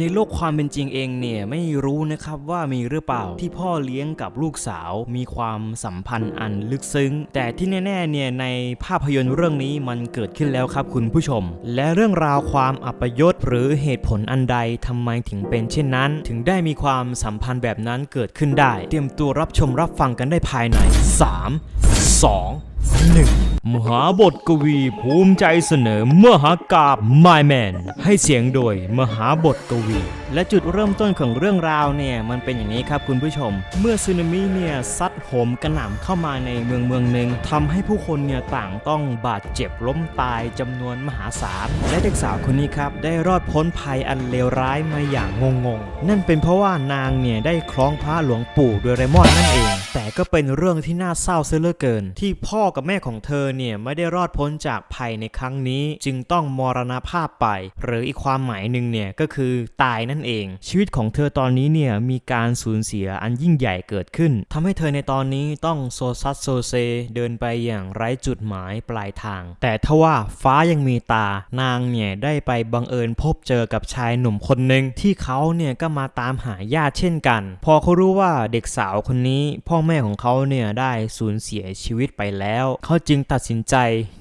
ในโลกความเป็นจริงเองเนี่ยไม่รู้นะครับว่ามีหรือเปล่าที่พ่อเลี้ยงกับลูกสาวมีความสัมพันธ์อันลึกซึ้ง แต่ที่แน่ๆเนี่ยในภาพยนตร์เรื่องนี้มันเกิดขึ้นแล้วครับคุณผู้ชม และเรื่องราวความอัปยศหรือเหตุผลอันใดทำไมถึงเป็นเช่นนั้น ถึงได้มีความสัมพันธ์แบบนั้นเกิดขึ้นได้ เตรียมตัวรับชมรับฟังกันได้ภายใน 3 2 1 มหาบทกวีภูมิใจเสนอมหากาบ My Man ให้เสียงโดยมหาบทกวี และจุดเริ่มต้นของเรื่องราวเนี่ย มันเป็นอย่างนี้ครับคุณผู้ชม เมื่อสึนามิเนี่ยซัดโหมกระหน่ำเข้ามาในเมืองเมืองหนึ่งทำให้ผู้คนเนี่ยต่างต้องบาดเจ็บล้มตายจำนวนมหาศาลและเด็กสาวคนนี้ครับ ได้รอดพ้นภัยอันเลวร้ายมาอย่างงงๆ นั่นเป็นเพราะว่านางเนี่ยได้คล้องพระหลวงปู่โดยเรมอนนั่นเอง แต่ก็เป็นเรื่องที่น่าเศร้าเสียเหลือเกิน ที่พ่อกับแม่ของเธอเนี่ยไม่ได้รอดพ้นจากภัยในครั้งนี้ จึงต้องมรณภาพไป หรืออีกความหมายหนึ่งเนี่ยก็คือตายนั่นเอง ชีวิตของเธอตอนนี้เนี่ยมีการสูญเสียอันยิ่งใหญ่เกิดขึ้นทำให้เธอในตอนนี้ต้องโซซัสโซเซเดินไปอย่างไร้จุดหมายปลายทาง แต่ทว่าฟ้ายังมีตานางเนี่ยได้ไปบังเอิญพบเจอกับชายหนุ่มคนหนึ่งที่เขาเนี่ยก็มาตามหาญาติเช่นกัน พอเขารู้ว่าเด็กสาวคนนี้พ่อแม่ของเขาเนี่ยได้สูญเสียชีวิตไปแล้ว เขาจึงตัดสินใจ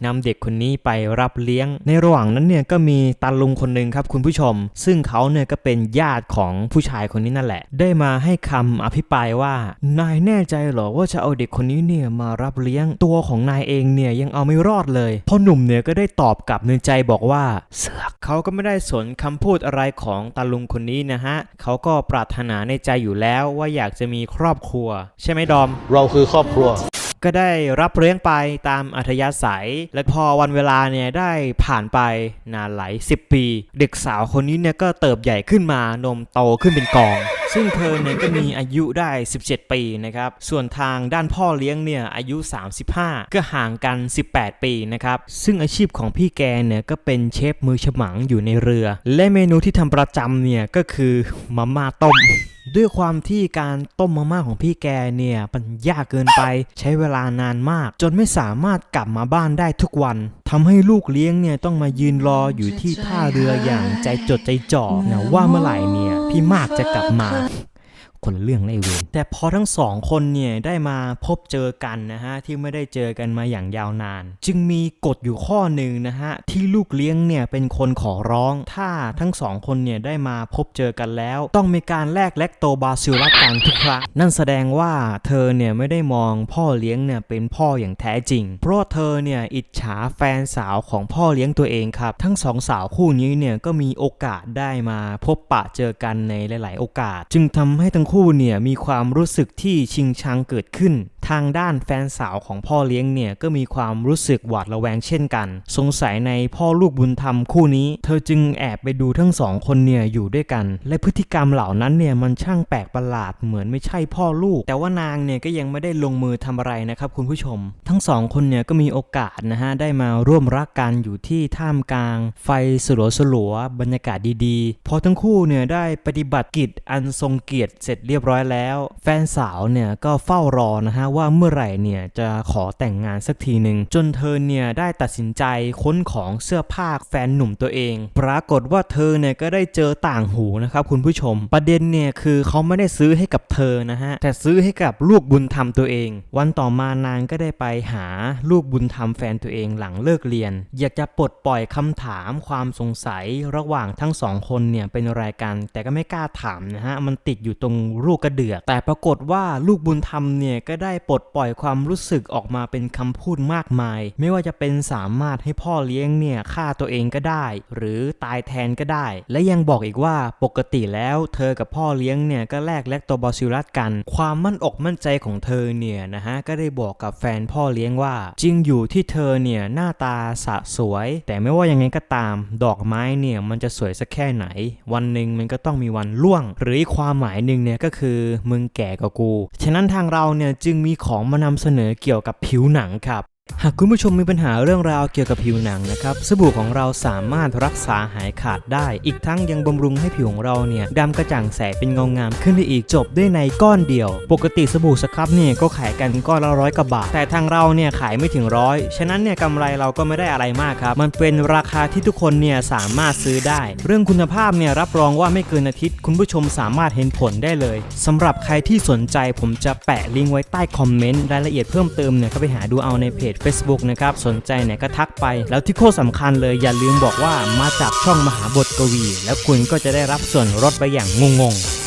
นำเด็กคนนี้ไปรับเลี้ยง ในระหว่างนั้นเนี่ยก็มีตาลุงคนหนึ่งครับคุณผู้ชม ซึ่งเขาเนี่ยก็เป็นญาติของผู้ชายคนนี้นั่นแหละ ได้มาให้คำอภิปรายว่านายแน่ใจเหรอว่าจะเอาเด็กคนนี้เนี่ยมารับเลี้ยงตัวของนายเองเนี่ยยังเอาไม่รอดเลยพ่อหนุ่มเนี่ยก็ได้ตอบกลับในใจบอกว่าเสือกเขาก็ไม่ได้สนคำพูดอะไรของตาลุงคนนี้นะฮะเขาก็ปรารถนาในใจอยู่แล้วว่าอยากจะมีครอบครัว ใช่ไหมดอม เราคือครอบครัว ก็ได้รับเลี้ยงไปตามอัธยาศัย และพอวันเวลาเนี่ยได้ผ่านไปนานหลายสิบปี เด็กสาวคนนี้เนี่ยก็เติบใหญ่ขึ้นมานมโตขึ้นเป็นกอง ซึ่งเธอเนี่ยก็มีอายุได้ 17 ปีนะครับ ส่วนทางด้านพ่อเลี้ยงเนี่ยอายุ 35 ก็ห่างกัน 18 ปีนะครับ ซึ่งอาชีพของพี่แกเนี่ยก็เป็นเชฟมือฉมังอยู่ในเรือ และเมนูที่ทำประจำเนี่ยก็คือมาม่าต้ม ด้วยความที่การต้มมาม่าของพี่แกเนี่ยมันยากเกินไปใช้เวลานานมาก จนไม่สามารถกลับมาบ้านได้ทุกวันทำให้ลูกเลี้ยงเนี่ยต้องมายืนรออยู่ที่ท่าเรืออย่างใจจดใจจ่อนะว่าเมื่อไหร่เนี่ยพี่มากจะกลับมา คนละเรื่องเลยเวนแต่พอทั้งสองคนเนี่ยได้มาพบเจอกันนะฮะที่ไม่ได้เจอกันมาอย่างยาวนาน จึงมีกฎอยู่ข้อหนึ่งนะฮะที่ลูกเลี้ยงเนี่ยเป็นคนขอร้อง ถ้าทั้งสองคนเนี่ยได้มาพบเจอกันแล้ว ต้องมีการแลกแลคโตบาซิลลัสกันทุกครั้งนั่นแสดงว่าเธอเนี่ยไม่ได้มองพ่อเลี้ยงเนี่ยเป็นพ่ออย่างแท้จริง เพราะเธอเนี่ยอิจฉาแฟนสาวของพ่อเลี้ยงตัวเองครับ ทั้งสองสาวคู่นี้เนี่ยก็มีโอกาสได้มาพบปะเจอกันในหลาย ๆ โอกาส จึงทำให้ทั้งคู่เนี่ยมีความรู้สึกที่ชิงชังเกิดขึ้น ทางด้านแฟนสาวของพ่อเลี้ยงเนี่ยก็มีความรู้สึกหวาดระแวงเช่นกัน สงสัยในพ่อลูกบุญธรรมคู่นี้ เธอจึงแอบไปดูทั้งสองคนเนี่ยอยู่ด้วยกัน และพฤติกรรมเหล่านั้นเนี่ยมันช่างแปลกประหลาดเหมือนไม่ใช่พ่อลูก แต่ว่านางเนี่ยก็ยังไม่ได้ลงมือทำอะไรนะครับคุณผู้ชม ทั้งสองคนเนี่ยก็มีโอกาสนะฮะได้มาร่วมรักกันอยู่ที่ท่ามกลาง ไฟสลัวสลัวบรรยากาศดีๆ พอทั้งคู่เนี่ยได้ปฏิบัติกิจอันทรงเกียรติเสร็จเรียบร้อยแล้ว แฟนสาวเนี่ยก็เฝ้ารอนะฮะว่าเมื่อไหร่เนี่ยจะขอแต่งงานสักทีหนึ่งจนเธอเนี่ยได้ตัดสินใจค้นของเสื้อผ้าแฟนหนุ่มตัวเอง ปรากฏว่าเธอเนี่ยก็ได้เจอต่างหูนะครับคุณผู้ชม ประเด็นเนี่ยคือเขาไม่ได้ซื้อให้กับเธอนะฮะแต่ซื้อให้กับลูกบุญธรรมตัวเอง วันต่อมานางก็ได้ไปหาลูกบุญธรรมแฟนตัวเองหลังเลิกเรียน อยากจะปลดปล่อยคำถามความสงสัยระหว่างทั้งสองคนเนี่ยเป็นอะไรกันแต่ก็ไม่กล้าถามนะฮะมันติดอยู่ตรงลูกกระเดือก แต่ปรากฏว่าลูกบุญธรรมเนี่ยก็ได้ปลดปล่อยความรู้สึกออกมาเป็นคำพูดมากมาย ไม่ว่าจะเป็นสามารถให้พ่อเลี้ยงเนี่ยฆ่าตัวเองก็ได้ หรือตายแทนก็ได้ และยังบอกอีกว่าปกติแล้วเธอกับพ่อเลี้ยงเนี่ยก็แลกแลคโตบาซิลัสกัน ความมั่นอกมั่นใจของเธอเนี่ยนะฮะก็ได้บอกกับแฟนพ่อเลี้ยงว่า จริงอยู่ที่เธอเนี่ยหน้าตาสะสวย แต่ไม่ว่ายังไงก็ตาม ดอกไม้เนี่ยมันจะสวยสักแค่ไหน วันหนึ่งมันก็ต้องมีวันล่วง หรือความหมายหนึ่งเนี่ยก็คือมึงแก่กว่ากู ฉะนั้นทางเราเนี่ยจึงมีของมานำเสนอเกี่ยวกับผิวหนังครับ หากคุณผู้ชมมีปัญหาเรื่องราวเกี่ยวกับผิวหนังนะครับสบู่ของเราสามารถรักษาหายขาดได้ อีกทั้งยังบำรุงให้ผิวของเราเนี่ยดำกระจ่างใสเป็นเงางามขึ้นได้อีกจบด้วยในก้อนเดียว ปกติสบู่สครับเนี่ยก็ขายกันก้อนละร้อยกว่าบาท แต่ทางเราเนี่ยขายไม่ถึงร้อยฉะนั้นเนี่ยกำไรเราก็ไม่ได้อะไรมากครับ มันเป็นราคาที่ทุกคนเนี่ยสามารถซื้อได้ เรื่องคุณภาพเนี่ยรับรองว่าไม่เกินอาทิตย์ คุณผู้ชมสามารถเห็นผลได้เลยสำหรับใครที่สนใจผมจะแปะลิงก์ไว้ใต้คอมเมนต์รายละเอียดเพิ่มเติมเนี่ยก็ไปหาดูเอาในเพจ Facebook นะครับ สนใจเนี่ยก็ทักไป แล้วที่โคตรสำคัญเลยอย่าลืมบอกว่ามาจากช่องมหาบทกวี แล้วคุณก็จะได้รับส่วนลดไปอย่างงงๆ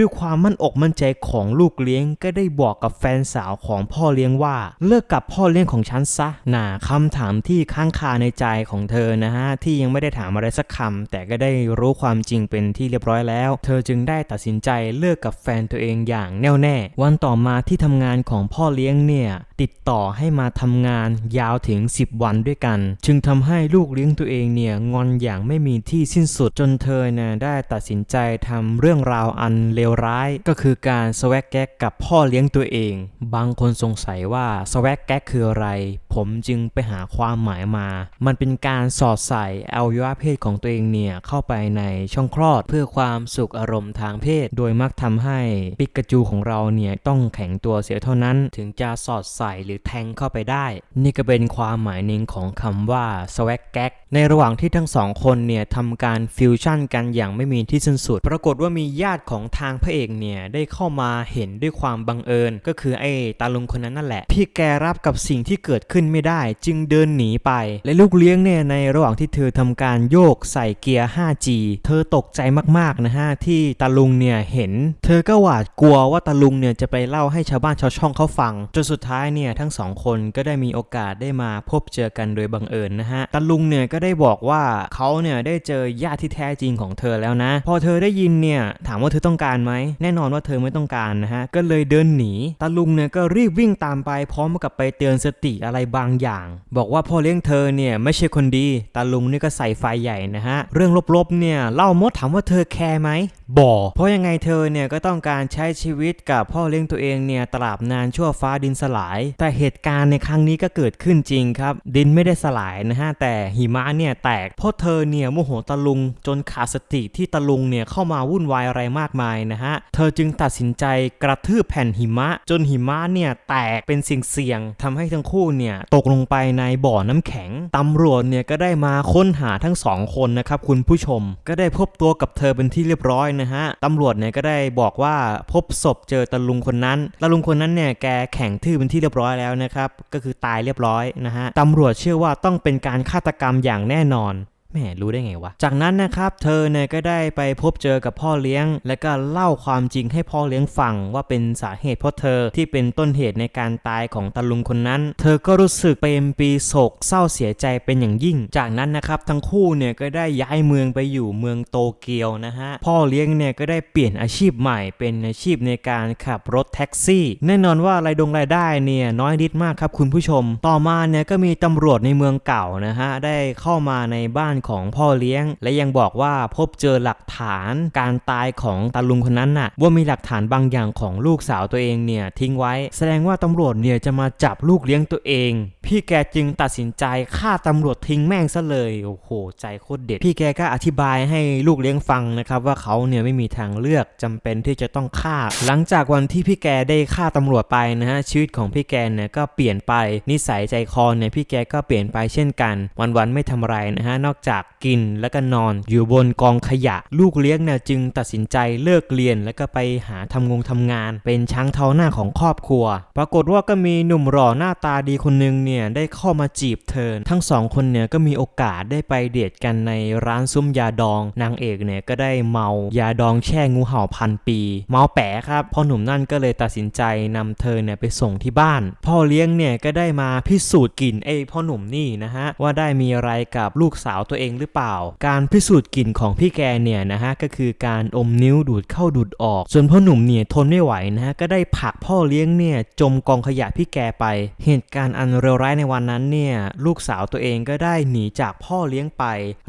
ด้วยความมั่นอกมั่นใจของลูกเลี้ยงก็ได้บอกกับแฟนสาวของพ่อเลี้ยงว่า เลิกกับพ่อเลี้ยงของฉันซะน่าคำถามที่ค้างคาในใจของเธอนะฮะที่ยังไม่ได้ถามอะไรสักคำแต่ก็ได้รู้ความจริงเป็นที่เรียบร้อยแล้ว เธอจึงได้ตัดสินใจเลิกกับแฟนตัวเองอย่างแน่วแน่ วันต่อมาที่ทำงานของพ่อเลี้ยงเนี่ยติดต่อให้มาทำงานยาวถึง 10 วันด้วยกัน จึงทำให้ลูกเลี้ยงตัวเองเนี่ยงอนอย่างไม่มีที่สิ้นสุดจนเธอเนี่ยได้ตัดสินใจทำเรื่องราวอันเลวร้ายก็คือการสแวกแก๊กกับพ่อเลี้ยงตัวเอง บางคนสงสัยว่าสแวกแก๊กคืออะไร ผมจึงไปหาความหมายมา มันเป็นการสอดใส่อวัยวะเพศของตัวเองเนี่ย เข้าไปในช่องคลอดเพื่อความสุขอารมณ์ทางเพศ โดยมักทำให้ปิกาจูของเราเนี่ยต้องแข็งตัวเสียเท่านั้น ถึงจะสอดใส่หรือแทงเข้าไปได้ นี่ก็เป็นความหมายหนึ่งของคำว่าสวกแก๊กในระหว่างที่ทั้งสองคนเนี่ยทำการฟิวชั่นกันอย่างไม่มีที่สิ้นสุด ปรากฏว่ามีญาติของทางพระเอกเนี่ยได้เข้ามาเห็นด้วยความบังเอิญ ก็คือไอ้ตาลุงคนนั้นนั่นแหละ พี่แกรับกับสิ่งที่เกิดขึ้นไม่ได้ จึงเดินหนีไป และลูกเลี้ยงเนี่ยในระหว่างที่เธอทำการโยกใส่เกียร์ 5G เธอตกใจมากๆนะฮะที่ตาลุงเนี่ยเห็น เธอก็หวาดกลัวว่าตาลุงเนี่ยจะไปเล่าให้ชาวบ้านชาวช่องเขาฟังจนสุดท้ายเนี่ยทั้งสองคนก็ได้มีโอกาสได้มาพบเจอกันโดยบังเอิญนะฮะตาลุงเนี่ยก็ได้บอกว่าเขาเนี่ยได้เจอญาติที่แท้จริงของเธอแล้วนะ พอเธอได้ยินเนี่ยถามว่าเธอต้องการไหมแน่นอนว่าเธอไม่ต้องการนะฮะก็เลยเดินหนีตาลุงเนี่ยก็รีบวิ่งตามไปพร้อมกับไปเตือนสติอะไรบางอย่าง บอกว่าพ่อเลี้ยงเธอเนี่ยไม่ใช่คนดีตาลุงนี่ก็ใส่ไฟใหญ่นะฮะเรื่องลบๆเนี่ยเล่ามดถามว่าเธอแคร์ไหมบ่เพราะยังไงเธอเนี่ยก็ต้องการใช้ชีวิตกับพ่อเลี้ยงตัวเองเนี่ยตราบนานชั่วฟ้าดินสลาย แต่เหตุการณ์ในครั้งนี้ก็เกิดขึ้นจริงครับ ดินไม่ได้สลายนะฮะแต่หิมะเนี่ยแตกเพราะเธอเนี่ยโมโหตะลุงจนขาดสติที่ตะลุงเนี่ยเข้ามาวุ่นวายอะไรมากมายนะฮะ เธอจึงตัดสินใจกระทืบแผ่นหิมะ จนหิมะเนี่ยแตกเป็นสิ่งเสี่ยงๆทำให้ทั้งคู่เนี่ยตกลงไปในบ่อน้ำแข็งตำรวจเนี่ยก็ได้มาค้นหาทั้งสองคนนะครับคุณผู้ชม ก็ได้พบตัวกับเธอเป็นที่เรียบร้อยนะฮะตำรวจเนี่ยก็ได้บอกว่าพบศพเจอตะลุงคนนั้นตะลุงคนนั้นเนี่ยแกแข็งทื่อเป็นที่เรียบร้อยแล้วนะครับก็คือตายเรียบร้อยนะฮะตำรวจเชื่อว่าต้องเป็นการฆาตกรรมอย่างแน่นอน แม่รู้ได้ไงวะ จากนั้นนะครับเธอเนี่ยก็ได้ไปพบเจอกับพ่อเลี้ยง และก็เล่าความจริงให้พ่อเลี้ยงฟังว่าเป็นสาเหตุเพราะเธอที่เป็นต้นเหตุในการตายของตาลุงคนนั้น เธอก็รู้สึกเป็นปีโศกเศร้าเสียใจเป็นอย่างยิ่ง จากนั้นนะครับทั้งคู่เนี่ยก็ได้ย้ายเมืองไปอยู่เมืองโตเกียวนะฮะพ่อเลี้ยงเนี่ยก็ได้เปลี่ยนอาชีพใหม่ เป็นอาชีพในการขับรถแท็กซี่ แน่นอนว่ารายดงรายได้เนี่ยน้อยนิดมากครับคุณผู้ชม ต่อมาเนี่ยก็มีตำรวจในเมืองเก่านะฮะได้เข้ามาในบ้านของพ่อเลี้ยง และยังบอกว่าพบเจอหลักฐานการตายของตาลุงคนนั้นน่ะ ว่ามีหลักฐานบางอย่างของลูกสาวตัวเองเนี่ยทิ้งไว้ แสดงว่าตำรวจเนี่ยจะมาจับลูกเลี้ยงตัวเอง พี่แกจึงตัดสินใจฆ่าตำรวจทิ้งแม่งซะเลยโอ้โหใจโคตรเด็ด พี่แกก็อธิบายให้ลูกเลี้ยงฟังนะครับว่าเขาเนี่ยไม่มีทางเลือกจำเป็นที่จะต้องฆ่า หลังจากวันที่พี่แกได้ฆ่าตำรวจไปนะฮะชีวิตของพี่แกเนี่ยก็เปลี่ยนไปนิสัยใจคอเนี่ยพี่แกก็เปลี่ยนไปเช่นกัน วันๆไม่ทำอะไรนะฮะนอกจากกินแล้วก็นอน อยู่บนกองขยะ ลูกเลี้ยงเนี่ยจึงตัดสินใจเลิกเรียนแล้วก็ไปหาทำงงทำงาน เป็นช้างเท้าหน้าของครอบครัว ปรากฏว่าก็มีหนุ่มหล่อหน้าตาดีคนหนึงเนี่ยได้เข้ามาจีบเธอทั้งสองคนเนี่ยก็มีโอกาสได้ไปเดทกันในร้านซุ้มยาดอง นางเอกเนี่ยก็ได้เมายาดองแช่งูเห่าพันปี เมาแปะครับพ่อหนุ่มนั่นก็เลยตัดสินใจนำเธอเนี่ยไปส่งที่บ้าน พ่อเลี้ยงเนี่ยก็ได้มาพิสูจน์กลิ่นไอ้พ่อหนุ่มนี่นะฮะว่าได้มีอะไรกับลูกสาวตัวเองหรือเปล่า การพิสูจน์กลิ่นของพี่แกเนี่ยนะฮะก็คือการอมนิ้วดูดเข้าดูดออก ส่วนพ่อหนุ่มเนี่ยทนไม่ไหวนะฮะก็ได้ผลักพ่อเลี้ยงเนี่ยจมกองขยะพี่แกไป เหตุการณ์อันเลวร้ายในวันนั้นเนี่ยลูกสาวตัวเองก็ได้หนีจากพ่อเลี้ยงไป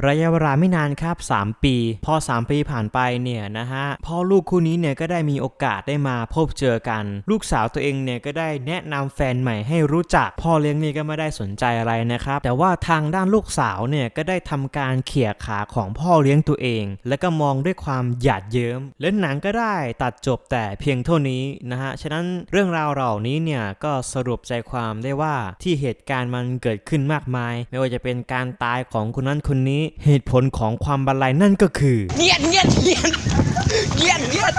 ระยะเวลาไม่นานครับ 3 ปี พอ 3 ปีผ่านไปเนี่ยนะฮะพ่อลูกคู่นี้เนี่ยก็ได้มีโอกาสได้มาพบเจอกัน ลูกสาวตัวเองเนี่ยก็ได้แนะนำแฟนใหม่ให้รู้จักพ่อเลี้ยงนี่ก็ไม่ได้สนใจอะไรนะครับแต่ว่าทางด้านลูกสาวเนี่ยก็ได้ทำการเขี่ยขาของพ่อเลี้ยงตัวเอง แล้วก็มองด้วยความหยาดเยิ้ม และหนังก็ได้ตัดจบแต่เพียงเท่านี้นะฮะ ฉะนั้นเรื่องราวเหล่านี้เนี่ยก็สรุปใจความได้ว่าที่เหตุการณ์มันเกิดขึ้นมากมาย ไม่ว่าจะเป็นการตายของคนนั้นคนนี้ เหตุผลของความบันไลนั่นก็คือเงียเงียบเงียบเงียบเงียบ